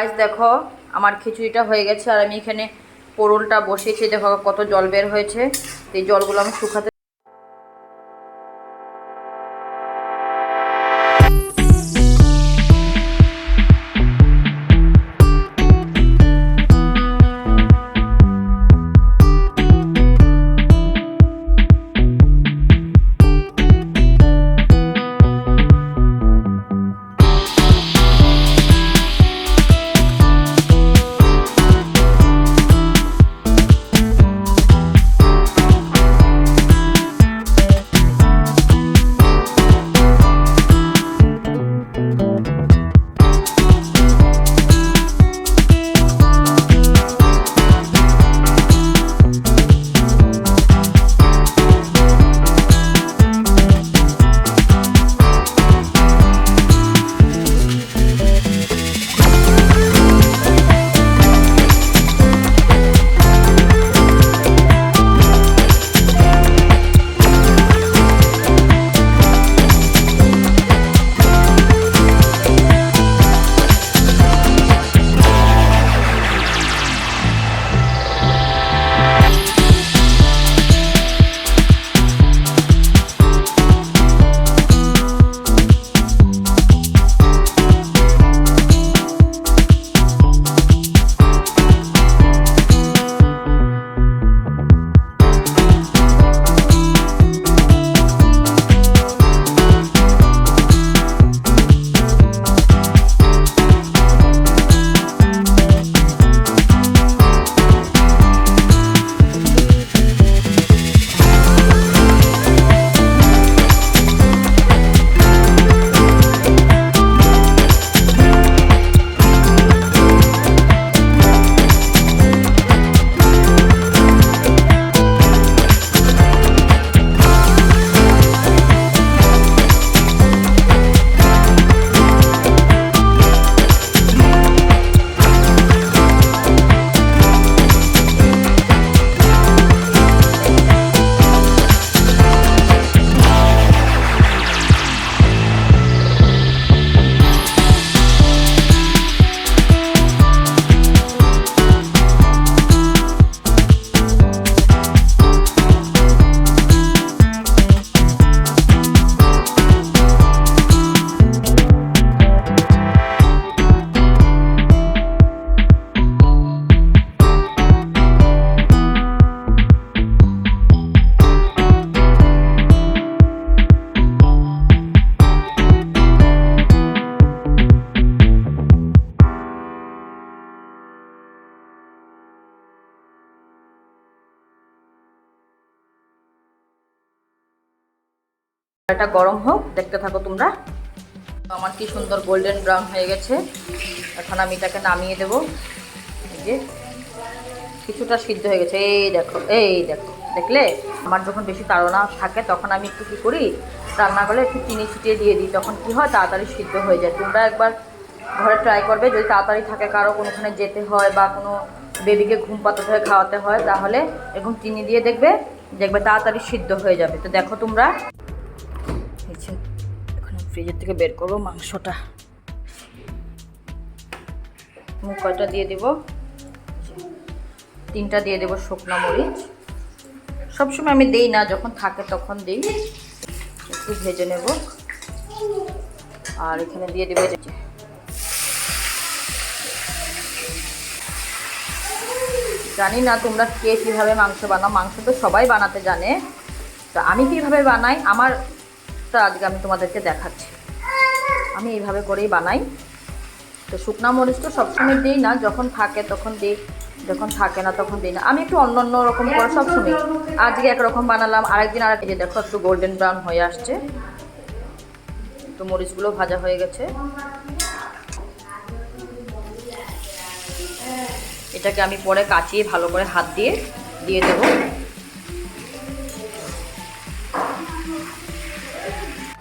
Guys দেখো, আমার খিচুড়িটা হয়ে গেছে আর আমি এখানে পোড়লটা বসিয়েছি। দেখো কত জল বের হয়েছে। এই জলগুলো আমি শুকাতে এটা গরম হোক, দেখতে থাকো তোমরা। আমার কি সুন্দর গোল্ডেন ব্রাউন হয়ে গেছে। এখন আমি এটাকে নামিয়ে দেবো। যে, কিছুটা সিদ্ধ হয়ে গেছে। এই দেখো এই দেখো, দেখলে? আমার যখন বেশি তাড়না থাকে, তখন আমি একটু কী করি? রান্না করে একটু চিনি ছিটিয়ে দিয়ে দিই। তখন কী হয়, তাড়াতাড়ি সিদ্ধ হয়ে যায়। তোমরা একবার ঘরে ট্রাই করবে। যদি তাড়াতাড়ি থাকে, কারও কোনোখানে যেতে হয় বা কোনো বেবিকে ঘুম পাতাতে হয়, খাওয়াতে হয়, তাহলে এরকম চিনি দিয়ে দেখবে দেখবে তাড়াতাড়ি সিদ্ধ হয়ে যাবে। তো দেখো তোমরা। ফ্রিজের থেকে বের করব মাংসটা। কয়টা দিয়ে দেব। তিনটা দিয়ে দেবো শুকনো মরিচ। সবসময় আমি দেই না, যখন থাকে তখন দিই। একটু ভেজে নেব। আর এখানে দিয়ে দেবো জানি না তোমরা কে কীভাবে মাংস বানাও, মাংস তো সবাই বানাতে জানে। তো আমি কীভাবে বানাই? আমার তা আজকে আমি তোমাদেরকে দেখাচ্ছি। আমি এইভাবে করেই বানাই। তো শুকনা মরিচ তো সবসময় দিই না, যখন থাকে তখন দিই, যখন থাকে না তখন দিই না। আমি একটু অন্য অন্য রকম করে সবসময় আজকে একরকম বানালাম, আরেকদিন আরেক এই যে দেখো একটু গোল্ডেন ব্রাউন হয়ে আসছে। তো মরিচগুলো ভাজা হয়ে গেছে। এটাকে আমি পরে কাচিয়ে ভালো করে হাত দিয়ে দিয়ে দেবো।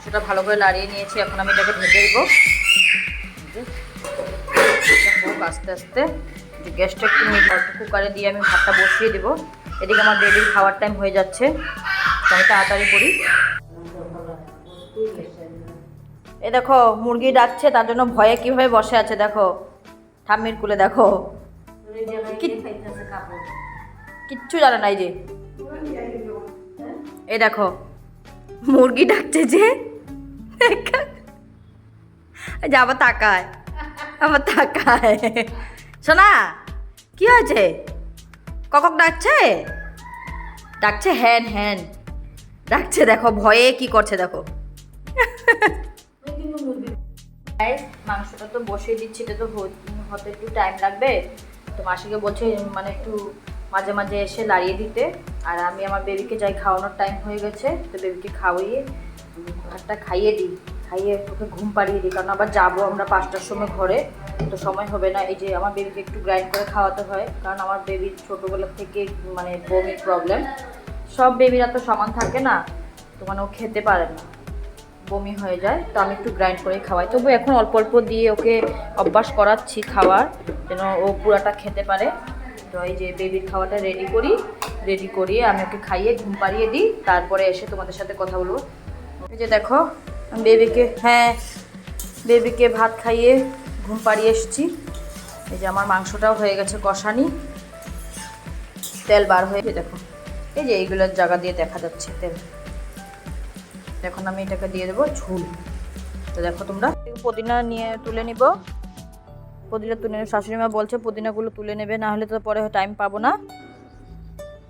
সেটা ভালো করে নাড়িয়ে নিয়েছি, এখন আমি এটাকে ঢেকে দেবো। আস্তে আস্তে। গ্যাসটা একটু কুকারে দিয়ে আমি ভাতটা বসিয়ে দেবো। এদিকে আমার বেবির খাওয়ার টাইম হয়ে যাচ্ছে। আমি তাড়াতাড়ি করি। এ দেখো, মুরগি ডাকছে, তার জন্য ভয়ে কীভাবে বসে আছে দেখো। ঠাম্মির কুলে দেখো। কিচ্ছু জানে নাই যে। এ দেখো, মুরগি ডাকছে যে যে আবার তাকায় আবার তাকায়। শোনা কি হয়েছে? ককক ডাকছে? ডাকছে হ্যান হ্যান। ডাকছে, দেখো, ভয়ে কি করছে, দেখো। মাংসটা তো বসিয়ে দিচ্ছি, এটা তো হতে একটু টাইম লাগবে। তো মাসিকে বলছে মানে একটু মাঝে মাঝে এসে লাড়িয়ে দিতে। আর আমি আমার বেবিকে যাই খাওয়ানোর টাইম হয়ে গেছে, তো বেবিকে খাওয়িয়ে ভাতটা খাইয়ে দিই, খাইয়ে ওকে ঘুম পাড়িয়ে দিই। কারণ আবার যাব আমরা পাঁচটার সময় ঘরে, তো সময় হবে না। এই যে আমার বেবিকে একটু গ্রাইন্ড করে খাওয়াতে হয়, কারণ আমার বেবির ছোটোবেলা থেকে মানে বমির প্রবলেম সব বেবিরা তো সমান থাকে না, তো মানে ও খেতে পারে না। বমি হয়ে যায়, তো আমি একটু গ্রাইন্ড করে খাওয়াই। তবু এখন অল্প অল্প দিয়ে ওকে অভ্যাস করাচ্ছি খাওয়ার, যেন ও পুরাটা খেতে পারে। তো এই যে বেবির খাওয়াটা রেডি করি রেডি করিয়ে আমি ওকে খাইয়ে ঘুম পাড়িয়ে দিই। তারপরে এসে তোমাদের সাথে কথা বলব। এই যে দেখো বেবিকে হ্যাঁ বেবিকে ভাত খাইয়ে ঘুম পাড়িয়ে এসেছি। এই যে আমার মাংসটাও হয়ে গেছে কষানি। তেল বার হয়ে দেখো। এই যে এইগুলোর জায়গা দিয়ে দেখা যাচ্ছে তেল। এখন আমি এটাকে দিয়ে দেবো ঝুল। তো দেখো তোমরা, পুদিনা নিয়ে তুলে নিব। পুদিনা তুলে শাশুড়ি মা বলছে পুদিনাগুলো তুলে নেবে, না হলে তো পরে টাইম পাবো না।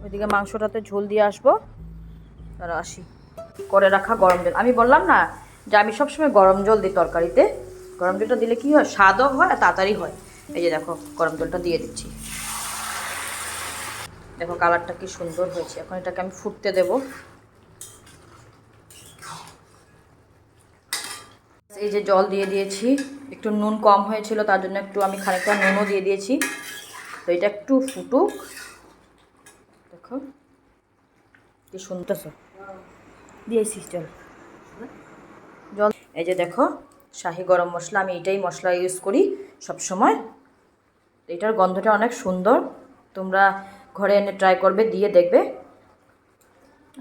ওইদিকে মাংসটাতে ঝোল দিয়ে আসব। আর আসি। করে রাখা গরম জল। আমি বললাম না যে আমি সবসময় গরম জল দিই তরকারিতে। গরম জলটা দিলে কি হয়? স্বাদও হয় আর তাড়াতাড়ি হয়। এই যে দেখো, গরম জলটা দিয়ে দিচ্ছি। দেখো কালারটা কি সুন্দর হয়েছে। এখন এটাকে আমি ফুটতে দেবো। এই যে জল দিয়ে দিয়েছি। একটু নুন কম হয়েছিল, তার জন্য একটু আমি খানিকটা নুনও দিয়ে দিয়েছি। তো এটা একটু ফুটুক। দেখো, কি শুনতেছ দিয়েছি জল জল এই যে দেখো, শাহি গরম মশলা, আমি এটাই মশলা ইউজ করি সব সময় এটার গন্ধটা অনেক সুন্দর। তোমরা ঘরে এনে ট্রাই করবে, দিয়ে দেখবে।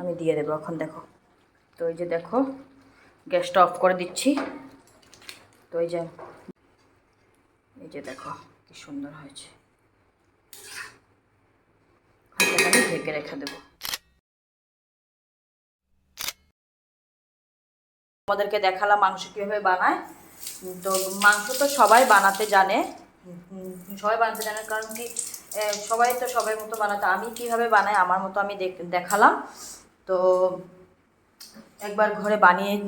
আমি দিয়ে দেবো এখন, দেখো। তো এই যে দেখো, গ্যাসটা অফ করে দিচ্ছি। তো এই যে এই যে দেখো, কি সুন্দর হয়েছে। ঢেকে রেখে দেবো। আমাদেরকে দেখালাম মাংস কীভাবে বানায়। তো মাংস তো সবাই বানাতে জানে। সবাই বানাতে জানে কারণ কি সবাই তো সবাই মতো বানাতে। আমি কীভাবে বানাই আমার মতো আমি দেখ- দেখালাম। তো একবার ঘরে বানিয়ে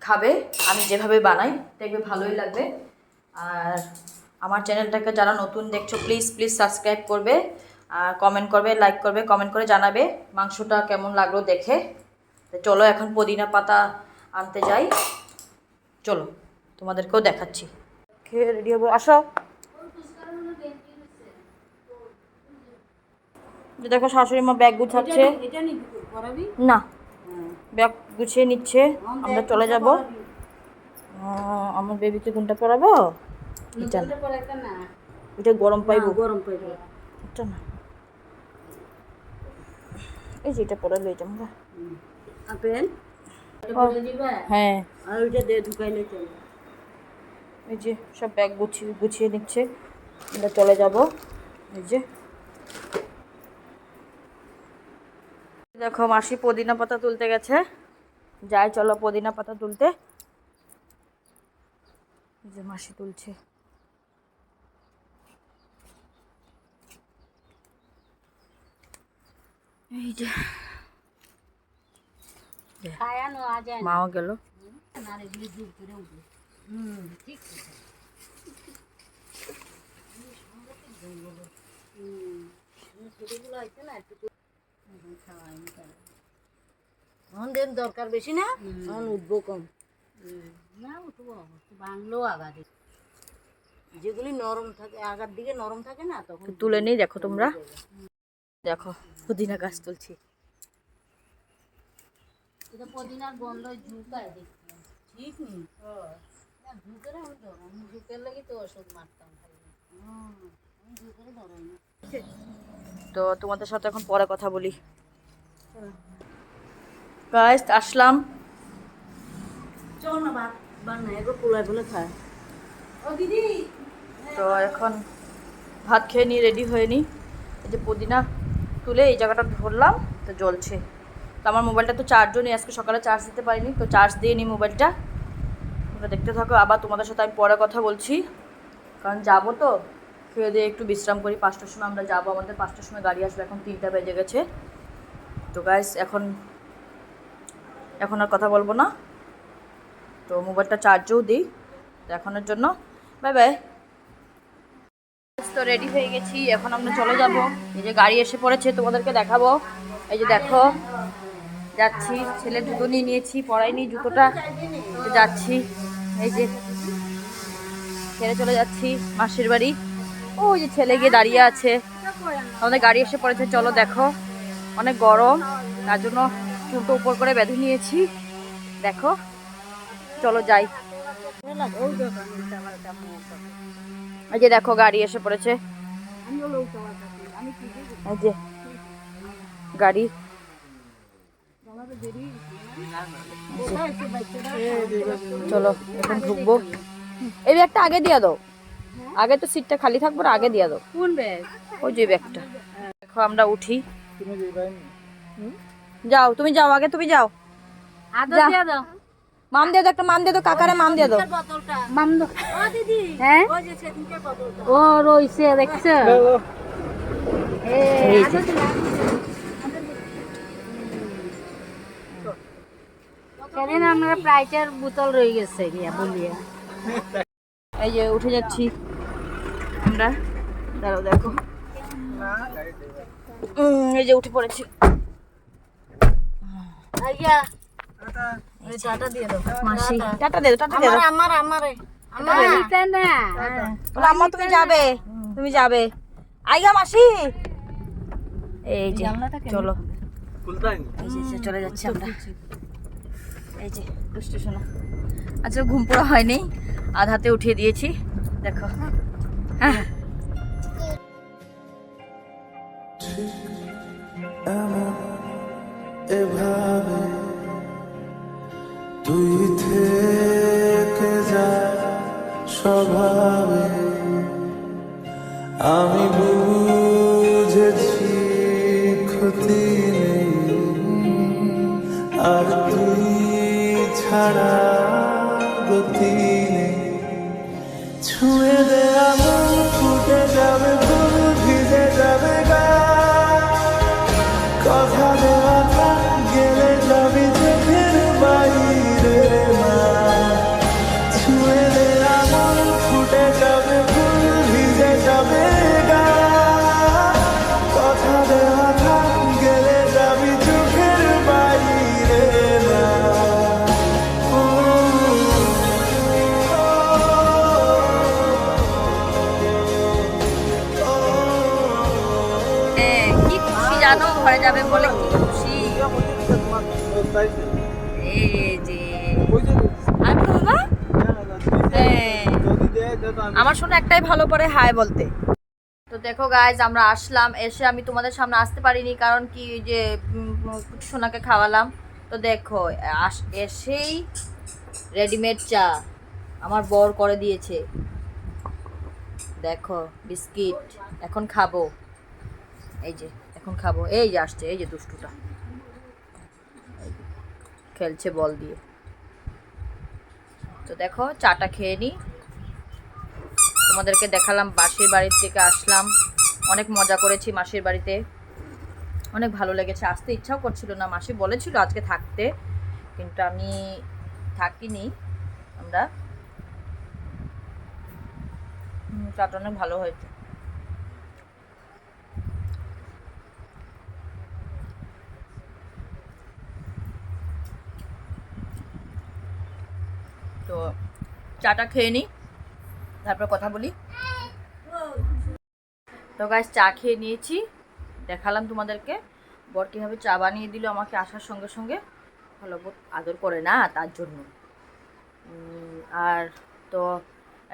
খাবে। আমি যেভাবে বানাই, দেখবে ভালোই লাগবে। আর আমার চ্যানেলটাকে যারা নতুন দেখছ প্লিজ প্লিজ সাবস্ক্রাইব করবে। আর কমেন্ট করবে লাইক করবে কমেন্ট করে জানাবে মাংসটা কেমন লাগল দেখে। চলো এখন পুদিনা পাতা আনতে যাই। চলো তোমাদেরকেও দেখাচ্ছি। খেয়ে রেডি হব? আসো। দেখো শাশুড়ি মা ব্যাগ গুছাচ্ছে। এটা নি না ব্যাগ গুছিয়ে নিচ্ছে। আমরা চলে যাব। আমার বেবিকে কোনটা পরাবো এটা না। এটা গরম পাইবো। গরম পাইবো এটা না। এই যে এটা পরে লই যাব আপেল? এটা পরে দিবা হ্যাঁ। আর ওইটা দিয়ে ঢুকাইলে চলে। এই যে সব ব্যাগ গুছিয়ে গুছিয়ে নিচ্ছে। আমরা চলে যাব। এই যে। দেখো মাসি পুদিনা পাতা তুলতে গেছে। যাই চলো পুদিনা পাতা তুলতে। এই যে মাসি তুলছে। এই যে। একটু আমাদের দরকার বেশি না উঠবো কম। না উঠবো বাংলো আগাতে যেগুলি নরম থাকে আগার দিকে নরম থাকে না তখন তুলে নেই দেখো তোমরা। দেখো পুদিনা গাছ তুলছি। এটা পদিনার গন্ধ ঝুঁকায় দেখছিলাম ঠিক নেই না ঝুঁকের আমি ধরো আমি ঝুঁকের লাগি তো ওষুধ মারতাম খালি। আমি ঝুঁকের ধরাই না। তো তোমাদের সাথে এখন পরে কথা বলি। গাইস আসলাম। চল না ভাত না বলে খায়। ও দিদি! তো এখন ভাত খেয়ে নিই রেডি হয়ে নি। এই যে পুদিনা তুলে এই জায়গাটা ধরলাম তো জ্বলছে। তো আমার মোবাইলটা তো চার্জও নেই, আজকে সকালে চার্জ দিতে পারিনি, তো চার্জ দিয়ে নিই মোবাইলটা। তোমরা দেখতে থাকো, আবার তোমাদের সাথে আমি পরে কথা বলছি। কারণ যাব তো, খেয়ে দিয়ে একটু বিশ্রাম করি, পাঁচটার সময় আমরা যাব, আমাদের পাঁচটার সময় গাড়ি আসবে, এখন তিনটা বেজে গেছে। তো গাইস এখন এখন আর কথা বলব না। তো মোবাইলটা চার্জও দিই, তো এখনের জন্য বাই বাই তো রেডি হয়ে গেছি, এখন আমরা চলে যাব। এই যে গাড়ি এসে পড়েছে, তোমাদেরকে দেখাবো। এই যে দেখো যাচ্ছি, ছেলে জুতো নিয়ে নিয়েছি পরাইনি জুতোটা যাচ্ছি, এই যে ছেড়ে চলে যাচ্ছি, মাসির বাড়ি। ওই যে ছেলে গিয়ে দাঁড়িয়ে আছে। আমাদের গাড়ি এসে পড়েছে, চলো দেখো। অনেক গরম, তার জন্য চুলটো উপর করে বেঁধে নিয়েছি। দেখো, চলো যাই। এই যে দেখো, গাড়ি এসে পড়েছে। এই যে গাড়ি চলো এখন ঢুকবো। এই ব্যাগটা আগে দিয়ে দাও। আগে তো সিটটা খালি থাকব না আগে দিয়ে দাও। কোন ব্যাগ ওই যে ব্যাগটা। দেখো আমরা উঠি। যাও তুমি যাও আগে তুমি যাও। মাম দিয়ে দাও একটা মাম দিয়ে দাও কাকারে মাম দিয়ে দাও। মাম দাও। ও দিদি। হ্যাঁ? ও রইছে দেখছ? এই সেদিন আমরা প্রাইচার বোতল রয়ে গেছে গিয়া বলিয়া। এই যে উঠে যাচ্ছি আমরা। দাঁড়াও দেখো। এই যে উঠে পড়েছি। আইয়া টাটা দিয়ে দাও। মাসি টাটা দে দাও, টাটা দে আমার দাও। আমার আমারে আমার। না বলো, তুমি যাবে? তুমি যাবে। আইগা মাসি। এই যে চলো। চলে যাচ্ছি আমরা। এই যে দুষ্টু শোনো। আচ্ছা ঘুম পড়া হয়নি, আধাতে উঠিয়ে দিয়েছি। দেখো। হ্যাঁ। এভাবে তুই থেকে যা স্বভাবে যাবে বলে কি খুশি হ্যাঁ। আমার শুনে, একটাই ভালো পরে হাই বলতে। তো দেখো গাইজ আমরা আসলাম। এসে আমি তোমাদের সামনে আসতে পারিনি, কারণ কি যে সোনাকে খাওয়ালাম। তো দেখো এসেই রেডিমেড চা আমার বর করে দিয়েছে। দেখো, বিস্কিট, এখন খাব। এই যে। এখন খাব। এই যে আসছে, এই যে দুষ্টুটা। খেলছে বল দিয়ে। তো দেখো, চাটা খেয়ে নিই তোমাদেরকে দেখালাম, মাসির বাড়ির থেকে আসলাম। অনেক মজা করেছি মাসির বাড়িতে। অনেক ভালো লেগেছে। আসতে ইচ্ছাও করছিল না। মাসি বলেছিল আজকে থাকতে, কিন্তু আমি থাকিনি আমরা। চাটা অনেক ভালো হয়েছে তো চাটা খেয়ে নিই, তারপর কথা বলি। তো গাছ চা খেয়ে নিয়েছি, দেখালাম তোমাদেরকে। বর কীভাবে চা বানিয়ে দিল আমাকে আসার সঙ্গে সঙ্গে। ভালো আদর করে না তার জন্য। আর তো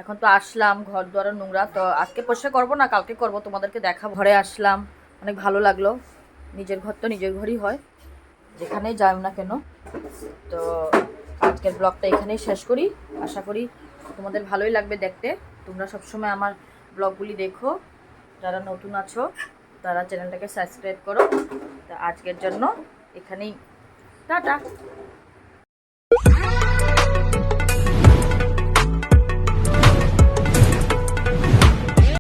এখন তো আসলাম, ঘর দুয়ার নোংরা। তো আজকে পরিষ্কার করব না, কালকে করব, তোমাদেরকে দেখা, ঘরে আসলাম। অনেক ভালো লাগল। নিজের ঘর তো নিজের ঘরই হয়। যেখানেই যাই না কেন। তো আজকের ব্লগটা এখানেই শেষ করি। আশা করি তোমাদের ভালোই লাগবে দেখতে। তোমরা সবসময় আমার ব্লগগুলি দেখো। যারা নতুন আছো, তারা চ্যানেলটাকে সাবস্ক্রাইব করো। তা আজকের জন্য এখানেই। টাটা।